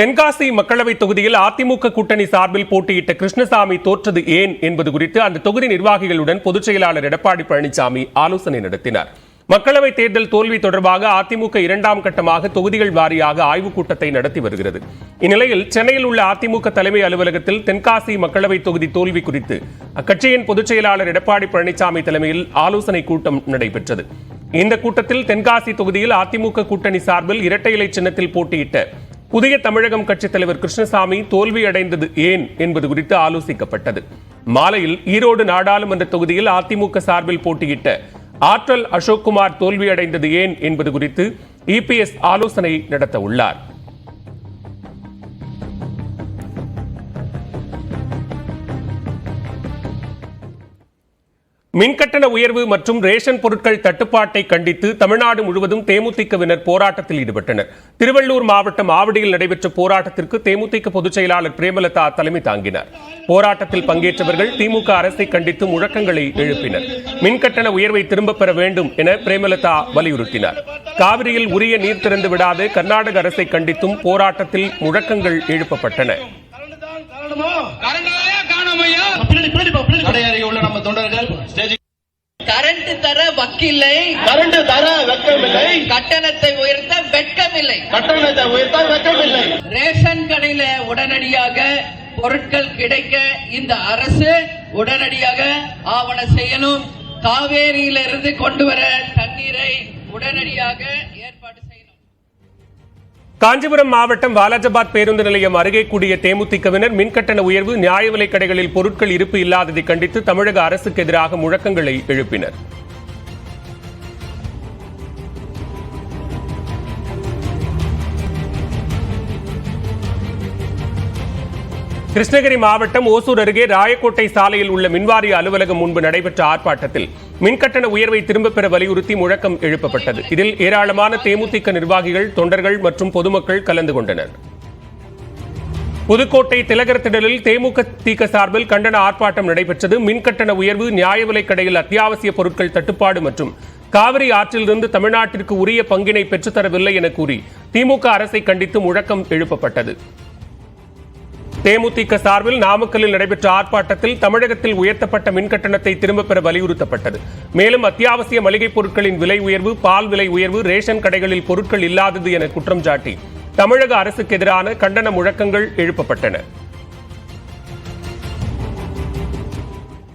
தென்காசி மக்களவைத் தொகுதியில் அதிமுக கூட்டணி சார்பில் போட்டியிட்ட கிருஷ்ணசாமி தோற்றது ஏன் என்பது குறித்து அந்த தொகுதி நிர்வாகிகளுடன் பொதுச் செயலாளர் எடப்பாடி பழனிசாமி ஆலோசனை நடத்தினார். மக்களவைத் தேர்தல் தோல்வி தொடர்பாக அதிமுக இரண்டாம் கட்டமாக தொகுதிகள் வாரியாக ஆய்வுக் கூட்டத்தை நடத்தி வருகிறது. இந்நிலையில் சென்னையில் உள்ள அதிமுக தலைமை அலுவலகத்தில் தென்காசி மக்களவைத் தொகுதி தோல்வி குறித்து அக்கட்சியின் பொதுச் செயலாளர் எடப்பாடி பழனிசாமி தலைமையில் ஆலோசனை கூட்டம் நடைபெற்றது. இந்த கூட்டத்தில் தென்காசி தொகுதியில் அதிமுக கூட்டணி சார்பில் இரட்டை இலை சின்னத்தில் போட்டியிட்ட புதிய தமிழகம் கட்சித் தலைவர் கிருஷ்ணசாமி தோல்வி அடைந்தது ஏன் என்பது குறித்து ஆலோசிக்கப்பட்டது. மாலையில் ஈரோடு நாடாளுமன்ற தொகுதியில் அதிமுக சார்பில் போட்டியிட்ட ஆற்றல் அசோக்குமார் தோல்வி அடைந்தது ஏன் என்பது குறித்து இபிஎஸ் ஆலோசனை நடத்த உள்ளார். மின்கட்டண உயர்வு மற்றும் ரேஷன் பொருட்கள் தட்டுப்பாட்டை கண்டித்து தமிழ்நாடு முழுவதும் தேமுதிகவினர் போராட்டத்தில் ஈடுபட்டனர். திருவள்ளூர் மாவட்டம் ஆவடியில் நடைபெற்ற போராட்டத்திற்கு தேமுதிக பொதுச் செயலாளர் பிரேமலதா தலைமை தாங்கினார். போராட்டத்தில் பங்கேற்றவர்கள் திமுக அரசை கண்டித்து முழக்கங்களை எழுப்பினர். மின்கட்டண உயர்வை திரும்பப் பெற வேண்டும் என பிரேமலதா வலியுறுத்தினார். காவிரியில் உரிய நீர் திறந்து விடாத கர்நாடக அரசை கண்டித்தும் போராட்டத்தில் முழக்கங்கள் எழுப்பப்பட்டன. தொண்டர்கள். ஸ்டேஜ் கரண்ட் தர வக்கில்லை. கரண்ட் தர வெக்கமில்லை. கட்டணத்தை உயர்த்த வெட்கமில்லை கட்டணத்தை உயர்த்த வெக்கமில்லை. ரேஷன் கடையில உடனடியாக பொருட்கள் கிடைக்க இந்த அரசு உடனடியாக ஆவண செய்யணும். காவேரியிலிருந்து கொண்டு வர தண்ணீரை உடனடியாக ஏற்பாடு செய்யணும். காஞ்சிபுரம் மாவட்டம் வாலாஜாபாத் பேருந்து நிலையம் அருகே கூடிய தேமுதிகவினர் மின்கட்டண உயர்வு நியாய விலைக் கடைகளில் பொருட்கள் இருப்பு இல்லாததை கண்டித்து தமிழக அரசுக்கு எதிராக முழக்கங்களை எழுப்பினர். கிருஷ்ணகிரி மாவட்டம் ஓசூர் அருகே ராயக்கோட்டை சாலையில் உள்ள மின்வாரிய அலுவலகம் முன்பு நடைபெற்ற ஆர்ப்பாட்டத்தில் மின்கட்டண உயர்வை திரும்பப் பெற வலியுறுத்தி முழக்கம் எழுப்பப்பட்டது. இதில் ஏராளமான தேமுதிக நிர்வாகிகள் தொண்டர்கள் மற்றும் பொதுமக்கள் கலந்து கொண்டனர். புதுக்கோட்டை திலகர் திடலில் தேமுதிக சார்பில் கண்டன ஆர்ப்பாட்டம் நடைபெற்றது. மின்கட்டண உயர்வு நியாய விலைக் கடையில் அத்தியாவசிய பொருட்கள் தட்டுப்பாடு மற்றும் காவிரி ஆற்றிலிருந்து தமிழ்நாட்டிற்கு உரிய பங்கினை பெற்றுத்தரவில்லை என கூறி திமுக அரசை கண்டித்து முழக்கம் எழுப்பப்பட்டது. தேமுதிக சார்பில் நாமக்கல்லில் நடைபெற்ற ஆர்ப்பாட்டத்தில் தமிழகத்தில் உயர்த்தப்பட்ட மின்கட்டணத்தை திரும்பப் பெற வலியுறுத்தப்பட்டது. மேலும் அத்தியாவசிய மளிகைப் பொருட்களின் விலை உயர்வு பால் விலை உயர்வு ரேஷன் கடைகளில் பொருட்கள் இல்லாதது என குற்றம் சாட்டி தமிழக அரசுக்கு எதிரான கண்டன முழக்கங்கள் எழுப்பப்பட்டன.